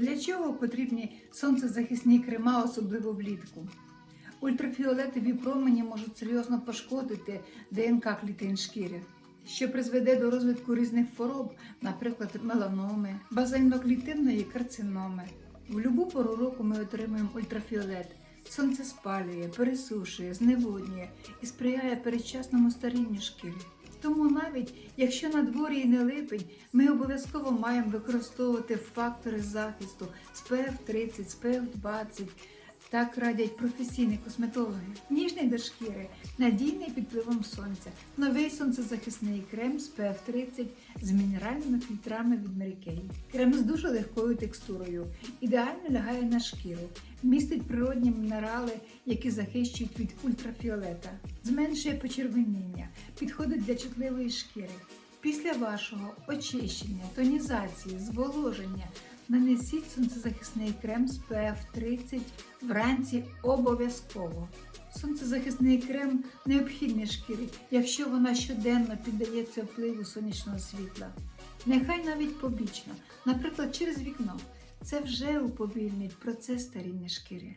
Для чого потрібні сонцезахисні крема, особливо влітку? Ультрафіолетові промені можуть серйозно пошкодити ДНК клітин шкіри, що призведе до розвитку різних хвороб, наприклад, меланоми, базальноклітинної карциноми. В будь-яку пору року ми отримуємо ультрафіолет. Сонце спалює, пересушує, зневоднює і сприяє передчасному старінню шкіри. Тому навіть якщо на дворі і не липень, ми обов'язково маємо використовувати фактори захисту SPF 30, SPF 20. Так радять професійні косметологи. Ніжний до шкіри, надійний під впливом сонця, новий сонцезахисний крем з PF 30 з мінеральними фільтрами від Mary Kay. Крем з дуже легкою текстурою, ідеально лягає на шкіру, містить природні мінерали, які захищують від ультрафіолета, зменшує почервоніння, підходить для чутливої шкіри. Після вашого очищення, тонізації, зволоження нанесіть сонцезахисний крем з PF 30 вранці обов'язково. Сонцезахисний крем необхідний шкірі, якщо вона щоденно піддається впливу сонячного світла. Нехай навіть побічно, наприклад, через вікно. Це вже уповільнить процес старіння шкіри.